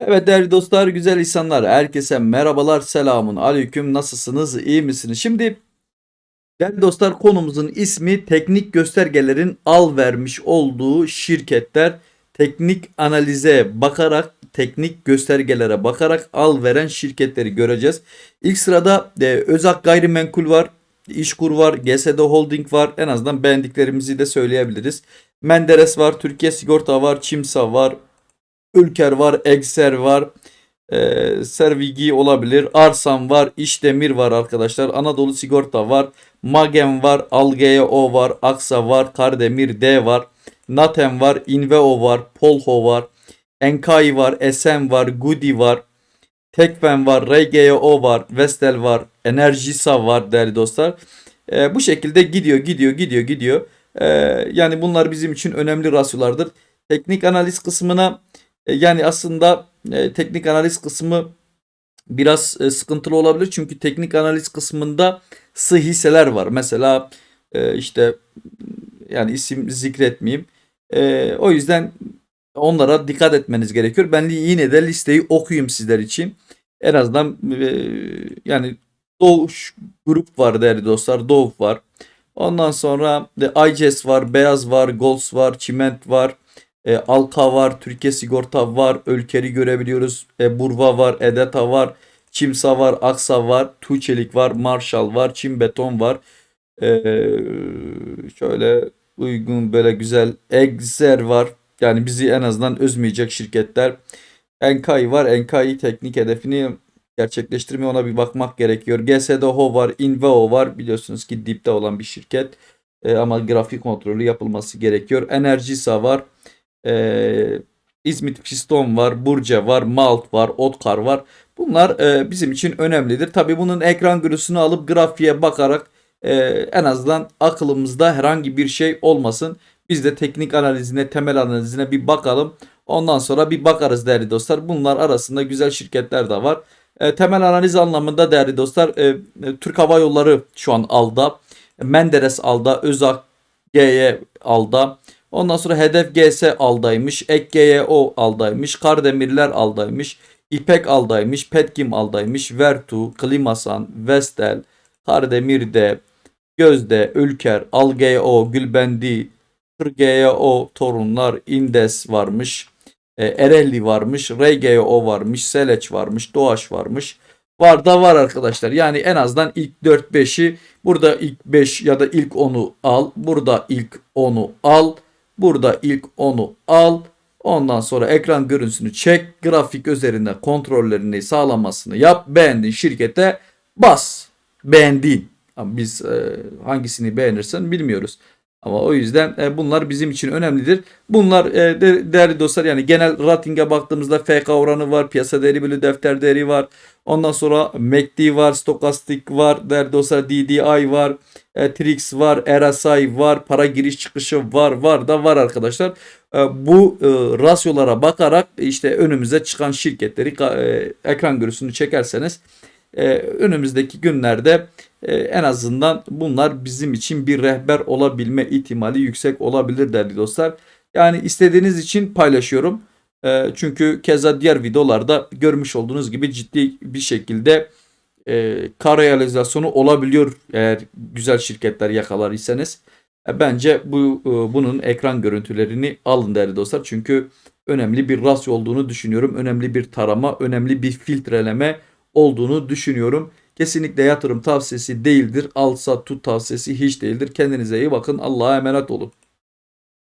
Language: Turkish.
Evet değerli dostlar, güzel insanlar, herkese merhabalar, selamun aleyküm, nasılsınız, iyi misiniz? Şimdi değerli dostlar konumuzun ismi teknik göstergelerin al vermiş olduğu şirketler teknik analize bakarak, teknik göstergelere bakarak al veren şirketleri göreceğiz. İlk sırada e, Özak Gayrimenkul var, İşkur var, GSD Holding var, en azından beğendiklerimizi de söyleyebiliriz. Menderes var, Türkiye Sigorta var, Çimsa var, Ülker var, Exer var, e, Servigi olabilir, Arsan var, İşdemir var arkadaşlar, Anadolu Sigorta var, Magem var, Algeo var, Aksa var, Kardemir D var, Natem var, Inveo var, Polho var, Enkai var, Esen var, Gudi var, Tekfen var, RGO var, Vestel var, Energisa var değerli dostlar. E, bu şekilde gidiyor, gidiyor, gidiyor, gidiyor. E, yani bunlar bizim için önemli rasyolardır. Teknik analiz kısmına Yani aslında e, teknik analiz kısmı biraz e, sıkıntılı olabilir. Çünkü teknik analiz kısmında sığ hisseler var. Mesela e, işte yani isim zikretmeyeyim. E, o yüzden onlara dikkat etmeniz gerekiyor. Ben yine de listeyi okuyayım sizler için. En azından e, yani Doğuş grup var değerli dostlar. Doğu var. Ondan sonra e, ICES var, Beyaz var, Golds var, Çiment var. E, Alka var, Türkiye Sigorta var, Ölker'i görebiliyoruz. E, Burva var, Edeta var, Çimsa var, Aksa var, Tuğçelik var, Marshall var, Çim Beton var. E, şöyle uygun böyle güzel Exer var. Yani bizi en azından üzmeyecek şirketler. Enkai var. Enkai teknik hedefini gerçekleştirmeye ona bir bakmak gerekiyor. GSDHO var, Inveo var. Biliyorsunuz ki dipte olan bir şirket. E, ama grafik kontrolü yapılması gerekiyor. Energisa var. Ee, İzmit Piston var, Burca var, Malt var, Otkar var. Bunlar e, bizim için önemlidir. Tabi bunun ekran görüntüsünü alıp grafiğe bakarak e, en azından aklımızda herhangi bir şey olmasın. Biz de teknik analizine, temel analizine bir bakalım. Ondan sonra bir bakarız değerli dostlar. Bunlar arasında güzel şirketler de var. E, temel analiz anlamında değerli dostlar e, e, Türk Hava Yolları şu an alda. Menderes alda, Özak G'ye alda. Ondan sonra Hedef GS aldaymış. Ek GYO aldaymış. Kardemirler aldaymış. İpek aldaymış. Petkim aldaymış. Vertu, Klimasan, Vestel, Kardemir'de, Gözde, Ülker, Algeo, Gülbendi, Kırgeo, Torunlar, Indes varmış. E, Erelli varmış. RGO varmış. Seleç varmış. Doğaş varmış. Var da var arkadaşlar. Yani en azından ilk 4-5'i burada ilk 5 ya da ilk 10'u al. Burada ilk 10'u al. Burada ilk 10'u al. Ondan sonra ekran görüntüsünü çek. Grafik üzerinde kontrollerini sağlamasını yap. Beğendin şirkete bas. Beğendin. Ama biz e, hangisini beğenirsen bilmiyoruz. Ama o yüzden e, bunlar bizim için önemlidir. Bunlar e, de, değerli dostlar yani genel rating'e baktığımızda FK oranı var, piyasa değeri bölü defter değeri var. Ondan sonra MACD var, stokastik var, değerli dostlar DDI var, e, Trix var, RSI var, para giriş çıkışı var, var da var arkadaşlar. E, bu e, rasyolara bakarak işte önümüze çıkan şirketleri e, ekran görüntüsünü çekerseniz e, önümüzdeki günlerde e, en azından bunlar bizim için bir rehber olabilme ihtimali yüksek olabilir değerli dostlar. Yani istediğiniz için paylaşıyorum. E, çünkü keza diğer videolarda görmüş olduğunuz gibi ciddi bir şekilde e, kar realizasyonu olabiliyor eğer güzel şirketler yakalar iseniz. Bence bu bunun ekran görüntülerini alın değerli dostlar. Çünkü önemli bir rasyo olduğunu düşünüyorum. Önemli bir tarama, önemli bir filtreleme olduğunu düşünüyorum. Kesinlikle yatırım tavsiyesi değildir. Alsa tut tavsiyesi hiç değildir. Kendinize iyi bakın. Allah'a emanet olun.